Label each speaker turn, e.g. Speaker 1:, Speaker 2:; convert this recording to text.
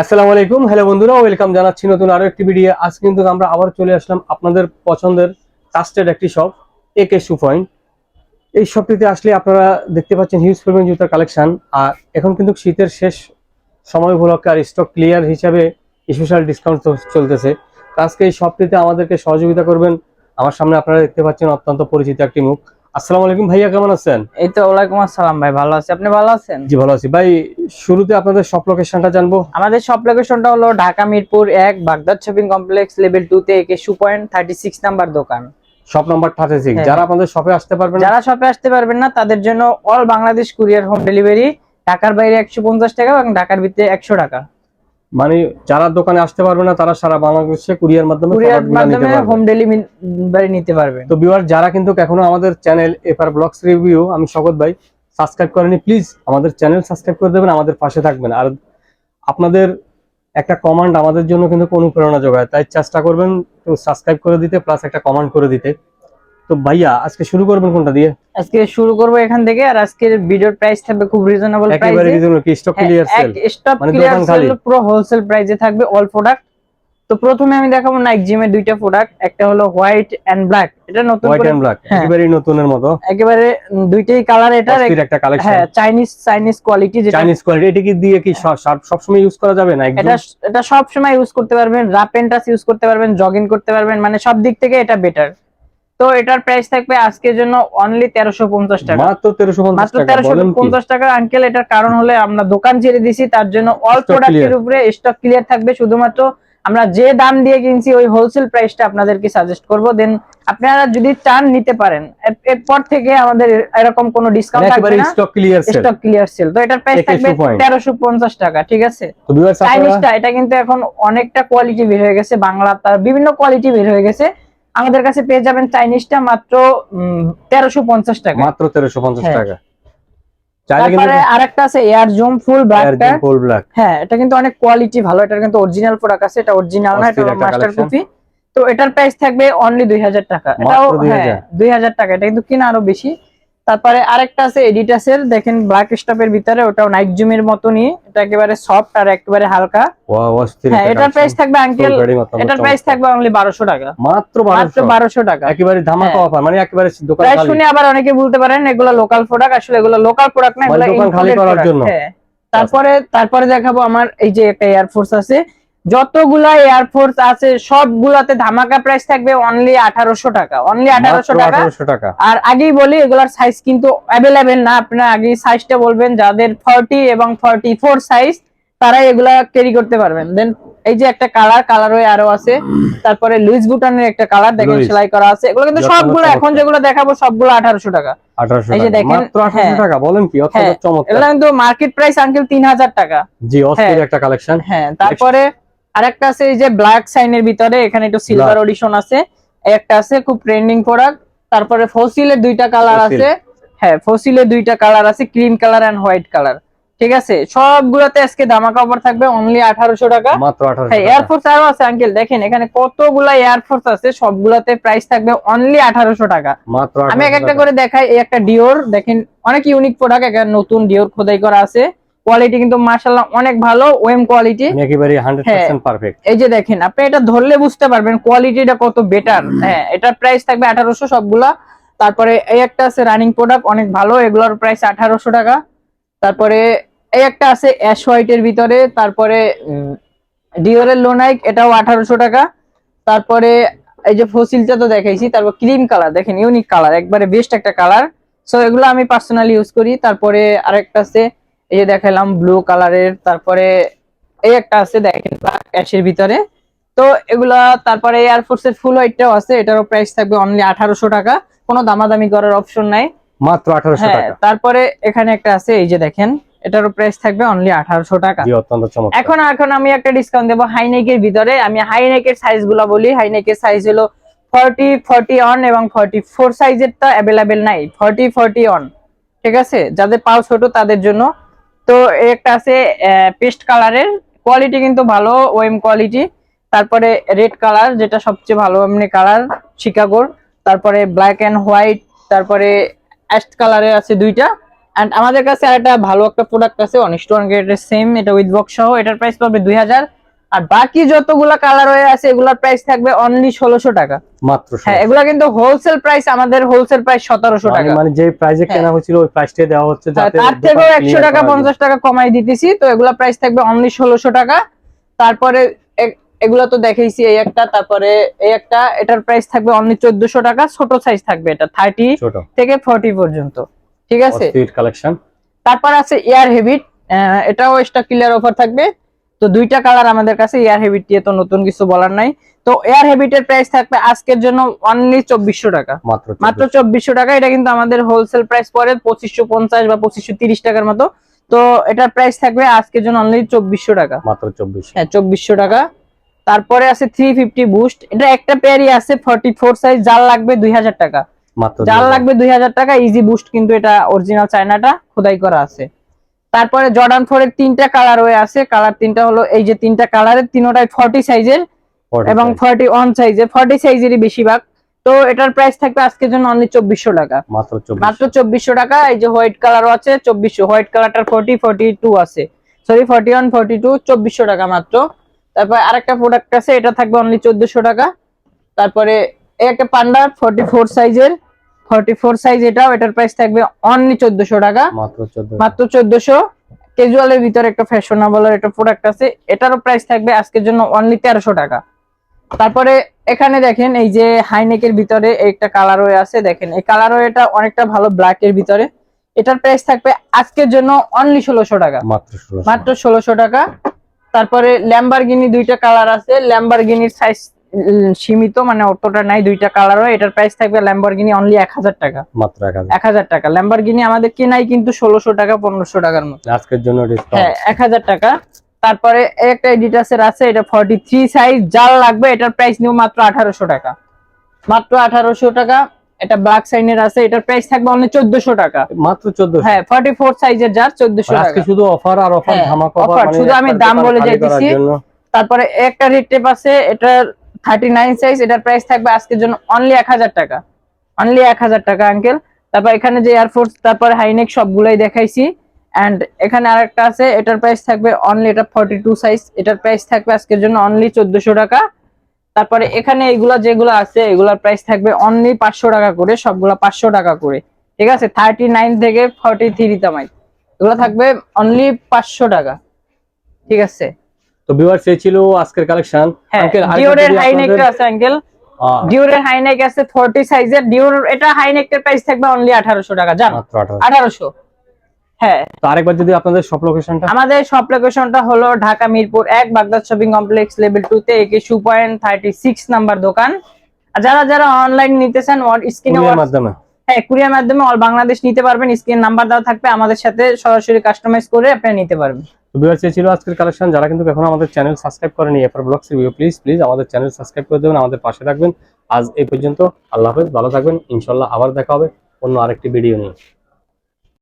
Speaker 1: আসসালামু আলাইকুম। হ্যালো বন্ধুরা, ওয়েলকাম জানাচ্ছি নতুন আরও একটি ভিডিও। আজ কিন্তু আমরা আবার চলে আসলাম আপনাদের পছন্দের ট্রাস্টেড একটি শপ একে শু পয়েন্ট এই শপটিতে আসলে আপনারা দেখতে পাচ্ছেন হিউজ পরিমাণ জুতার কালেকশন আর এখন কিন্তু শীতের শেষ সময় উপলক্ষে আর স্টক ক্লিয়ার হিসাবে স্পেশাল ডিসকাউন্ট চলতেছে। আজকে এই শপটিতে আমাদেরকে সহযোগিতা করবেন। আমার সামনে আপনারা দেখতে পাচ্ছেন অত্যন্ত পরিচিত একটি মুখ। আসসালামু আলাইকুম ভাইয়া কেমন আছেন?
Speaker 2: এই তো ওয়ালাইকুম আসসালাম ভাই ভালো আছি। আপনি ভালো আছেন?
Speaker 1: জি ভালো আছি। ভাই শুরুতে আপনাদের শপ লোকেশনটা জানব?
Speaker 2: আমাদের সব লোকেশনটা হলো ঢাকা মিরপুর এক Baghdad shopping complex level two তে একে shoe point thirty six number দোকান।
Speaker 1: শপ নাম্বার থার্টি সিক্স
Speaker 2: হ্যাঁ।
Speaker 1: যারা আপনাদের শপে আসতে পারবেন
Speaker 2: যারা শপে আসতে পারবেন না তাদের জন্য all Bangladesh courier home delivery ঢাকার বাইরে একশো পঞ্চাশ টাকা এবং ঢাকার ভিতরে একশো টাকা।
Speaker 1: মানে যারা দোকানে আসতে পারবে না তারা সারা বাংলাদেশে কুরিয়ার মাধ্যমে
Speaker 2: কুরিয়ার মাধ্যমে
Speaker 1: পারবে।
Speaker 2: হোম ডেলিভারি নিতে পারবেন
Speaker 1: তো ভিউয়ার যারা কিন্তু এখনও আমাদের চ্যানেল এপার ব্লগস রিভিউ আমি শকত ভাই সাবস্ক্রাইব করেনি প্লিজ আমাদের চ্যানেল সাবস্ক্রাইব করে দেবেন আমাদের পাশে থাকবেন। আর আপনাদের একটা কমান্ড আমাদের জন্য কিন্তু অনুপ্রেরণা যোগায় তাই চেষ্টা করবেন তো সাবস্ক্রাইব করে দিতে প্লাস একটা কমান্ড করে দিতে। তো ভাইয়া আজকে শুরু করবেন কোনটা দিয়ে?
Speaker 2: আজকে শুরু করব এখান থেকে আর আজকের ভিডিওর প্রাইস থাকবে খুব রিজনেবল
Speaker 1: একেবারে
Speaker 2: প্রাইসে
Speaker 1: রিজনেবল কি? Stock clear sale
Speaker 2: stock clear sale পুরো হোলসেল প্রাইসে থাকবে অল প্রোডাক্ট তো প্রথমে আমি দেখাবো নাইক জিমের দুইটা প্রোডাক্ট একটা হলো হোয়াইট এন্ড ব্ল্যাক এটা নতুন
Speaker 1: হোয়াইট এন্ড ব্ল্যাক। একেবারে নতুনের মতো।
Speaker 2: একেবারে দুইটাই কালার এটা
Speaker 1: একটা কালেকশন
Speaker 2: হ্যাঁ চাইনিজ চাইনিজ কোয়ালিটি যেটা
Speaker 1: চাইনিজ কোয়ালিটি এটা কি দিয়ে কি সব- সবসময় ইউজ করা যাবে না
Speaker 2: এটা এটা সব সময় ইউজ করতে পারবেন রাপ এন্ড টাচ ইউজ করতে পারবেন জগিং করতে পারবেন মানে সব দিক থেকে এটা বেটার তো এটার প্রাইস থাকবে আজকের জন্য অনলি তেরোশো পঞ্চাশ টাকা।
Speaker 1: মাত্র তেরোশো
Speaker 2: মাত্র তেরোশো পঞ্চাশ টাকা আঙ্কেল এটার কারণ হলে আমরা দোকান ছেড়ে দিছি তার জন্য অল প্রোডাক্টের উপরে স্টক ক্লিয়ার থাকবে। শুধুমাত্র আমরা যে দাম দিয়ে কিনছি ওই হোলসেল প্রাইসটা আপনাদেরকে সাজেস্ট করব। দেন আপনারা যদি চান নিতে পারেন। এরপর থেকে আমাদের এরকম কোনো ডিসকাউন্ট
Speaker 1: মানে
Speaker 2: থাকবে না।
Speaker 1: Stock clear sale
Speaker 2: stock clear sale তো এটার প্রাইস থাকবে
Speaker 1: point।
Speaker 2: তেরোশো পঞ্চাশ টাকা ঠিক আছে?
Speaker 1: তো ভিউয়ার্স আপনারা
Speaker 2: এটা কিন্তু এখন অনেকটা কোয়ালিটি বের হয়ে গেছে। বাংলা তার বিভিন্ন কোয়ালিটি বের হয়ে গেছে। আমাদের কাছে পেয়ে যাবেন চাইনিজটা মাত্র তেরোশো পঞ্চাশ টাকা।
Speaker 1: মাত্র তেরোশো পঞ্চাশ
Speaker 2: হ্যাঁ।
Speaker 1: টাকা।
Speaker 2: তারপরে আরেকটা আছে এয়ার জুম ফুল ব্ল্যাকটা
Speaker 1: ফুল ব্ল্যাক
Speaker 2: হ্যাঁ এটা কিন্তু অনেক কোয়ালিটি ভালো এটা কিন্তু অরিজিনাল প্রোডাক্ট আছে এটা অরিজিনাল না এটা
Speaker 1: একটা
Speaker 2: মাস্টার কপি তো এটার প্রাইস থাকবে অনলি দুই হাজার টাকা। এটাও
Speaker 1: 2000
Speaker 2: হ্যাঁ দুই হাজার টাকা। এটা কিন্তু কিনা আরও বেশি। তারপরে আরেকটা আছে এডিটাসের দেখেন ব্ল্যাক স্টপের ভিতরে ওটাও নাইট জুমের মতনই। এটা একেবারে সফট আর একেবারে হালকা। হ্যাঁ এটার প্রাইস থাকবে আঙ্কেল এটার প্রাইস থাকবে অনলি বারোশো টাকা।
Speaker 1: মাত্র
Speaker 2: মাত্র
Speaker 1: 1200
Speaker 2: বারোশো টাকা।
Speaker 1: একেবারে ধামাকা
Speaker 2: হ্যাঁ।
Speaker 1: অফার মানে একেবারে দোকান
Speaker 2: প্রাইস
Speaker 1: খালি।
Speaker 2: শুনে আবার অনেকে বলতে পারেন এগুলো লোকাল প্রোডাক্ট আসলে এগুলো লোকাল প্রোডাক্ট না
Speaker 1: মানে
Speaker 2: এগুলো
Speaker 1: দোকান খালি করার জন্য।
Speaker 2: হ্যাঁ। তারপরে তারপরে দেখাবো আমার এই যে একটা এয়ারফোর্স আছে। যতগুলা এয়ারফোর্স আছে সবগুলাতে ধামাকা প্রাইস থাকবে অনলি আঠারোশো টাকা অনলি আঠারোশো টাকা। আর আগেই বলি এগুলার সাইজ কিন্তু অ্যাভেলেবেল না। আপনারা আগেই সাইজটা বলবেন যাদের ফর্টি এবং ফর্টি ফোর সাইজ তারাই এগুলা ক্যারি করতে পারবেন। দেন এই যে একটা কালার কালার হয়ে আরও আছে। তারপরে লুইস বুটানের একটা কালার দেখেন সেলাই করা আছে। এগুলো কিন্তু সবগুলো এখন যেগুলো দেখাবো সবগুলো আঠারোশো টাকা। এই যে দেখেন,
Speaker 1: মাত্র 1800। টাকা বলেন কি? অত্যন্ত চমৎকার।
Speaker 2: এগুলো কিন্তু মার্কেট প্রাইস আঙ্কেল তিন হাজার টাকা।
Speaker 1: জি। একটা কালেকশন
Speaker 2: হ্যাঁ তারপরে আরেকটা আছে এই যে ব্ল্যাক সাইনের ভিতরে এখানে একটু সিলভার অডিশন আছে। একটা আছে খুব ট্রেন্ডিং প্রোডাক্ট তারপরে ফসিলের দুইটা কালার আছে। হ্যাঁ ফসিলের দুইটা কালার আছে cream colour and white colour ঠিক আছে? সবগুলোতে আজকে ধামাকা অফার থাকবে অনলি আঠারোশো টাকা।
Speaker 1: মাত্র 1800
Speaker 2: হ্যাঁ এয়ারফোর্স আরও আছে আঙ্কেল দেখেন এখানে কতগুলা এয়ারফোর্স আছে সবগুলাতে প্রাইস থাকবে অনলি আঠারোশো টাকা।
Speaker 1: মাত্র
Speaker 2: আমি এক একটা করে দেখাই এই একটা ডিওর দেখেন অনেক ইউনিক প্রোডাক্ট এখানে নতুন ডিওর খোদাই করা আছে। কোয়ালিটি কিন্তু মার্শাল্লাহ অনেক ভালো ওয়েম কোয়ালিটি
Speaker 1: একেবারে 100% পারফেক্ট
Speaker 2: এই যে দেখেন আপনি এটা ধরলে বুঝতে পারবেন কোয়ালিটিটা কত বেটার হ্যাঁ এটার প্রাইস থাকবে আঠারোশো সবগুলা। তারপরে এই একটা আছে রানিং প্রোডাক্ট অনেক ভালো এগুলোর প্রাইস আঠারোশো টাকা। তারপরে এই একটা আছে অ্যাশ হোয়াইটের ভিতরে তারপরে ডিওরের লোনাইক এটাও আঠারোশো টাকা। তারপরে এই যে ফসিলটা তো দেখাইছি তারপর ক্রিম কালার দেখেন ইউনিক কালার একবারে বেস্ট একটা কালার সো এগুলো আমি পার্সোনালি ইউজ করি। তারপরে আরেকটা আছে এই যে দেখালাম ব্লু কালারের তারপরে এই একটা আছে দেখেন অ্যাশের ভিতরে। তো এগুলা তারপরে এয়ারফোর্স এর ফুল হোয়াইটটাও আছে এটারও প্রাইস থাকবে অনলি আঠারোশো টাকা। কোনো দামাদামি করার অপশন নাই।
Speaker 1: মাত্র 1800
Speaker 2: হ্যাঁ
Speaker 1: টাকা।
Speaker 2: তারপরে এখানে একটা আছে এই যে দেখেন এটারও প্রাইস থাকবে অনলি আঠারোশো টাকা। এখন এখন আমি একটা ডিসকাউন্ট দেবো হাইনেকের ভিতরে। আমি হাইনেকের সাইজগুলা বলি। হাইনেকের সাইজ হলো ফর্টি ফর্টি অন এবং ফর্টি ফোর সাইজেরটা অ্যাভেলেবেল নাই। ফর্টি ফর্টি অন ঠিক আছে? যাদের পাও ছোট তাদের জন্য। তো একটা আছে পেস্ট কালারের। কোয়ালিটি কিন্তু ভালো ওয়েম কোয়ালিটি। তারপরে রেড কালার, যেটা সবচেয়ে ভালো এমনি কালার, শিকাগোর। তারপরে ব্ল্যাক অ্যান্ড হোয়াইট, তারপরে অ্যাস্ট কালারের আছে দুইটা। অ্যান্ড আমাদের কাছে আর একটা ভালো একটা প্রোডাক্ট আছে অনিস্টোন গ্রেডের সেম, এটা উইথ বক্স সহ। এটার প্রাইস পাবে দুই হাজার। আর বাকি যতগুলা কালার হয়ে আছে এগুলোর প্রাইস থাকবে অনলি ষোলোশো টাকা।
Speaker 1: মাত্র
Speaker 2: হ্যাঁ এগুলা কিন্তু হোলসেল প্রাইস আমাদের হোলসেল প্রাইস সতেরোশো টাকা।
Speaker 1: মানে যে প্রাইসে
Speaker 2: হ্যাঁ।
Speaker 1: কেনা হয়েছিল ওই প্রাইসটাই দেওয়া হচ্ছে
Speaker 2: হ্যাঁ, তার থেকেও একশো টাকা পঞ্চাশ টাকা কমাই দিতেছি তো এগুলা প্রাইস থাকবে অনলি ষোলোশো টাকা। তারপরে এগুলা তো দেখেইছি এই একটা তারপরে এই একটা এটার প্রাইস থাকবে অনলি চোদ্দশো টাকা ছোট সাইজ থাকবে এটা থার্টি থেকে ফর্টি পর্যন্ত ঠিক আছে?
Speaker 1: কালেকশন
Speaker 2: তারপর আছে এয়ার হেভিট এটাও এক্সট্রা ক্লিয়ার অফার থাকবে। তো দুইটা কালার আমাদের কাছে এয়ার হেভিট দিয়ে তো নতুন কিছু বলার নাই। তো এয়ার হেভিটের প্রাইস থাকবে আজকের জন্য অনলি চব্বিশশো টাকা।
Speaker 1: মাত্র
Speaker 2: মাত্র
Speaker 1: 24
Speaker 2: চব্বিশশো টাকা এটা কিন্তু আমাদের হোলসেল প্রাইস পড়ে পঁচিশশো পঞ্চাশ বা পঁচিশশো তিরিশ টাকার মতো। তো এটার প্রাইস থাকবে আজকের জন্য অনলি চব্বিশশো টাকা।
Speaker 1: মাত্র চব্বিশ
Speaker 2: হ্যাঁ চব্বিশশো টাকা। তারপরে আছে থ্রি ফিফটি বুস্ট এটা একটা পেয়ারই আছে ফর্টি ফোর সাইজ জাল লাগবে দুই হাজার টাকা।
Speaker 1: মাত্র
Speaker 2: জাল লাগবে দুই হাজার টাকা ইজি বুস্ট কিন্তু এটা অরিজিনাল চায়নাটা খোদাই করা আছে। তারপরে জর্ডান ফোর এর তিনটা কালার হয়ে আছে। কালার তিনটা হলো এই যে তিনটা কালারের তিনটাই ফর্টি সাইজের এবং ফর্টি ওয়ান সাইজের ফর্টি সাইজেরই বেশিরভাগ। তো এটার প্রাইস থাকবে আজকের জন্য অনলি চব্বিশশো টাকা।
Speaker 1: মাত্র
Speaker 2: চব্বিশশো। টাকা। এই যে হোয়াইট কালারও আছে চব্বিশশো। হোয়াইট কালারটার ফর্টি ফর্টি টু আছে। Sorry forty one forty two চব্বিশশো টাকা মাত্র। তারপর আরেকটা প্রোডাক্ট আছে এটা থাকবে অনলি চোদ্দশো টাকা। তারপরে এই একটা পান্ডা ফর্টি ফোর সাইজের ফর্টি ফোর সাইজ এটাও এটার প্রাইস থাকবে অনলি চোদ্দশো টাকা।
Speaker 1: মাত্র চোদ্দ
Speaker 2: মাত্র চোদ্দশো। ক্যাজুয়ালের ভিতরে একটা ফ্যাশনেবল একটা প্রোডাক্ট আছে। এটারও প্রাইস থাকবে আজকের জন্য অনলি তেরোশো টাকা। তারপরে এখানে দেখেন এই যে হাইনেকের ভিতরে একটা কালার হয়ে আছে দেখেন এই কালার এটা অনেকটা ভালো ব্ল্যাক এর ভিতরে। এটার প্রাইস থাকবে আজকের জন্য অনলি ষোলোশো টাকা।
Speaker 1: মাত্র ষোলোশো।
Speaker 2: মাত্র ষোলোশো টাকা। তারপরে ল্যাম্বারগিনি দুইটা কালার আছে। ল্যাম্বারগিনির সাইজ সীমিত মানে অতটা নাই দুইটা কালার হয় এটার প্রাইস থাকবে ল্যাম্বরগিনি অনলি এক হাজার টাকা।
Speaker 1: মাত্র এক হাজার।
Speaker 2: টাকা। ল্যাম্বারগিনি আমাদের কেনাই কিন্তু ষোলোশো টাকা পনেরোশো টাকার মতো।
Speaker 1: আজকের জন্য
Speaker 2: হ্যাঁ
Speaker 1: ডিসকাউন্ট
Speaker 2: এক হাজার টাকা। তারপরে একটা এডিটাসের আছে এটা ফর্টি থ্রি সাইজ জাল লাগবে এটার প্রাইস নিও মাত্র আঠারোশো টাকা। মাত্র আঠারোশো টাকা। এটা ব্ল্যাক সাইনের আছে এটার প্রাইস থাকবে অনলি চোদ্দশো টাকা।
Speaker 1: মাত্র চোদ্দ
Speaker 2: হ্যাঁ ফর্টি ফোর সাইজের যার চোদ্দশো
Speaker 1: আজকে
Speaker 2: টাকা।
Speaker 1: শুধু অফার আর অফার
Speaker 2: হ্যাঁ,
Speaker 1: ধামাকা অফার মানে
Speaker 2: শুধু আমি দাম বলে যাইতেছি। তারপরে একটা রেড টেপ আছে এটার থার্টি নাইন সাইজ এটার প্রাইস থাকবে আজকের জন্য অনলি এক হাজার টাকা। অনলি এক হাজার টাকা আঙ্কেল তারপর এখানে যে এয়ারফোর্স তারপরে হাইনেক সবগুলাই দেখাইছি। এন্ড এখানে আরেকটা আছে, এটার প্রাইস থাকবে অনলি এটা ফর্টি টু সাইজ এটার প্রাইস থাকবে আজকের জন্য অনলি চোদ্দশো টাকা। তারপরে এখানে এগুলা যেগুলো আছে, এগুলার প্রাইস থাকবে অনলি পাঁচশো টাকা করে, সবগুলা পাঁচশো টাকা করে। ঠিক আছে? থার্টি নাইন থেকে ফর্টি থ্রি তামাই এগুলো থাকবে অনলি পাঁচশো টাকা। ঠিক আছে?
Speaker 1: তো ভিউয়ার্স এই ছিল আজকের কালেকশন আঙ্কেল
Speaker 2: ডিওরের হাইনেকটা আছে আঙ্কেল ডিওরের হাইনেক আছে 40 সাইজের ডিওর এটা হাইনেকের প্রাইস থাকবে অনলি 1800 টাকা জান?
Speaker 1: মাত্র
Speaker 2: 1800 হ্যাঁ।
Speaker 1: তো আরেকবার যদি আপনাদের সব লোকেশনটা
Speaker 2: আমাদের শপ লোকেশনটা হলো ঢাকা মিরপুর এক বাগদাদ শপিং কমপ্লেক্স লেভেল 2 তে একে শু পয়েন্ট 36 নাম্বার দোকান। আর যারা যারা অনলাইন নিতে চান স্ক্রিনে
Speaker 1: কুরিয়ার মাধ্যমে?
Speaker 2: হ্যাঁ কুরিয়ার মাধ্যমে অল বাংলাদেশ নিতে পারবেন স্ক্রিন নাম্বার দেওয়া থাকবে আমাদের সাথে সরাসরি কাস্টমাইজ করে আপনি নিতে পারবেন।
Speaker 1: তো ভিউয়ার্স ছিল আজকের কালেকশন যারা কিন্তু এখন আমাদের চ্যানেল সাবস্ক্রাইব করেনি FR vlogs review please please আমাদের চ্যানেল সাবস্ক্রাইব করে দেবেন, আমাদের পাশে থাকবেন। আজ এই পর্যন্ত, আল্লাহ হাফেজ, ভালো থাকবেন ইনশাল্লাহ আবার দেখা হবে অন্য আরেকটি ভিডিও নিয়ে।